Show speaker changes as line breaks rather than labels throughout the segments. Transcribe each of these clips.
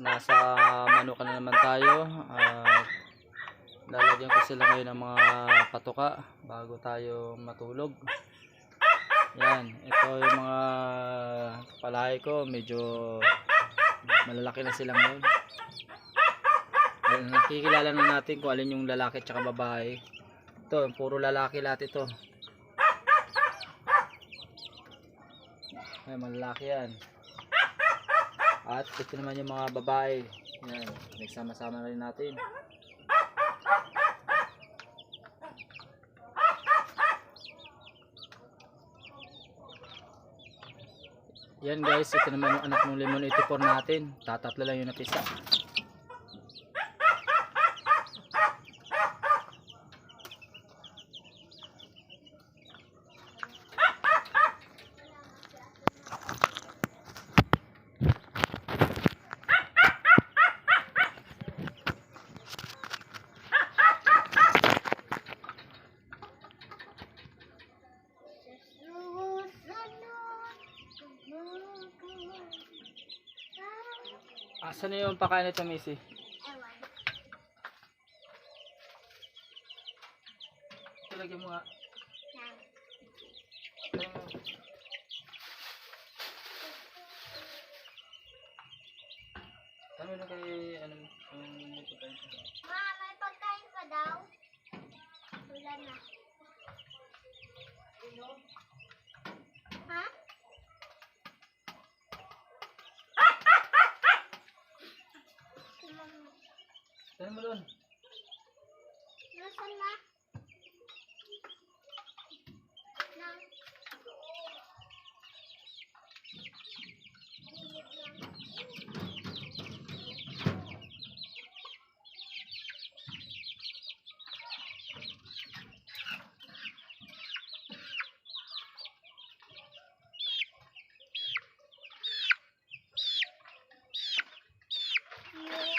nasa manukan na naman tayo. At lalagyan ko sila ngayon ng mga patuka bago tayo matulog. Yan, ito yung mga palahay ko, medyo malalaki na sila ngayon. Ayan, nakikilala na natin kung alin yung lalaki at babae. Ito, puro lalaki lahat ito. Ay, malalaki yan. At ito naman yung mga babae. Yan, nagsama-sama na rin natin. Yan guys, ito naman yung anak ng lemon 84 natin. Tatatlo lang yung napisa. Asan na yung pakain nito, Missy? Talagyan mo nga. Ano na kay, ano, yung ito tayo?
Ma, may pagkain pa daw. Wala na. Ha?
Saan mo doon?
Nasaan na? Na.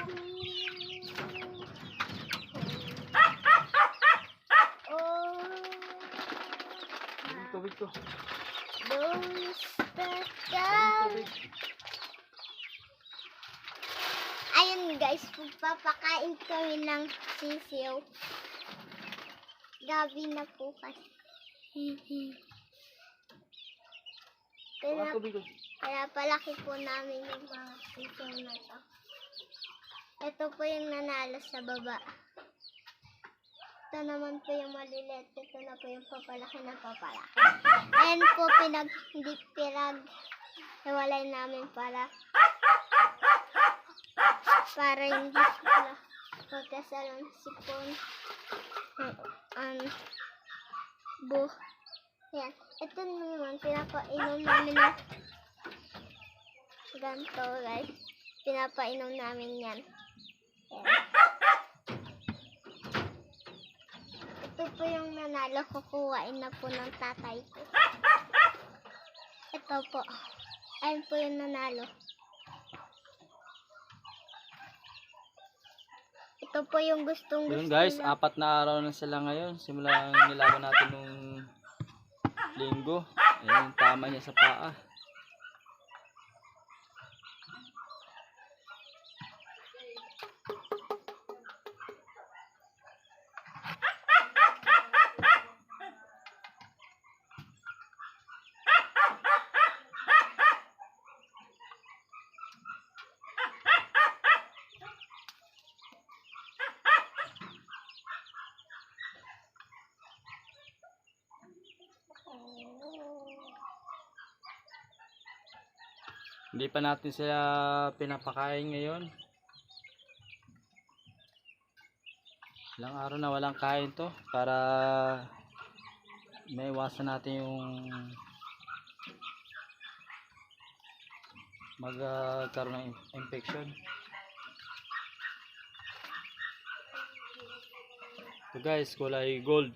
Oh.
Tubig ko. Yung tubig.
Ayun guys, magpapakain kami ng sisiyo. Gabi na po kasi. Kaya, kaya palaki po namin yung mga sisiyo na to. Ito po yung nanalo sa baba. Ito naman po yung maliliit. Ito na po yung papalaki na papalaki. Ayan po pinag, hindi pinag, hiwalay namin para para hindi sila magkasalong sipon. Um, bu yan ito naman pinapainom namin ng ganito guys. Pinapainom namin yan. Yan ito po yung nanalo kukuhain na po ng tatay ko ito po ayun po yung nanalo Ito po yung gustong
Yun
gusto
guys,
na.
apat na araw na sila ngayon. Simula nilaban natin nung linggo. Ayan, tama niya sa paa. Hindi pa natin sila pinapakain ngayon. Ilang araw na walang kain to para maiwasan natin yung magkaroon ng in- infection. So guys, kulay gold.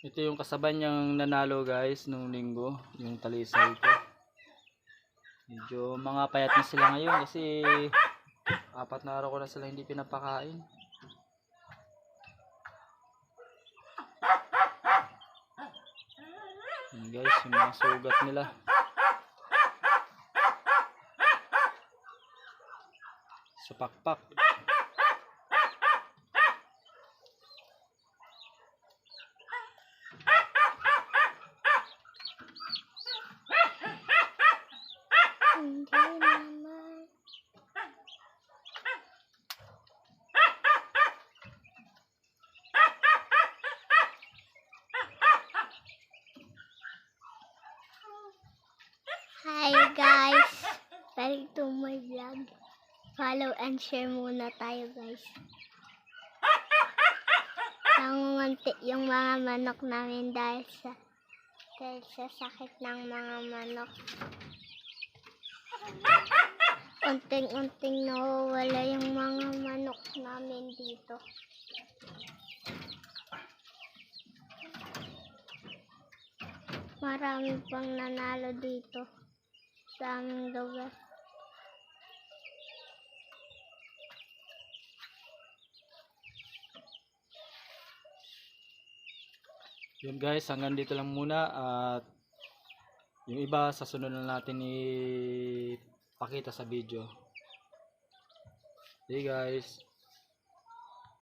Ito yung kasabay niyang nanalo guys nung linggo, yung talisay ko. Medyo mga payat na sila ngayon kasi apat na araw ko na sila hindi pinapakain. Yun guys, yung mga sugat nila. Sa pakpak.
Hi guys! Welcome to my vlog. Follow and share muna tayo guys. Nangungunti yung mga manok namin dahil sa dahil sa sakit ng mga manok. Unting-unting nawawala yung mga manok namin dito. Marami pang nanalo dito sa aming lugar.
Yun guys, hanggang dito lang muna at yung iba sa sunod na natin ipakita sa video. Hey guys.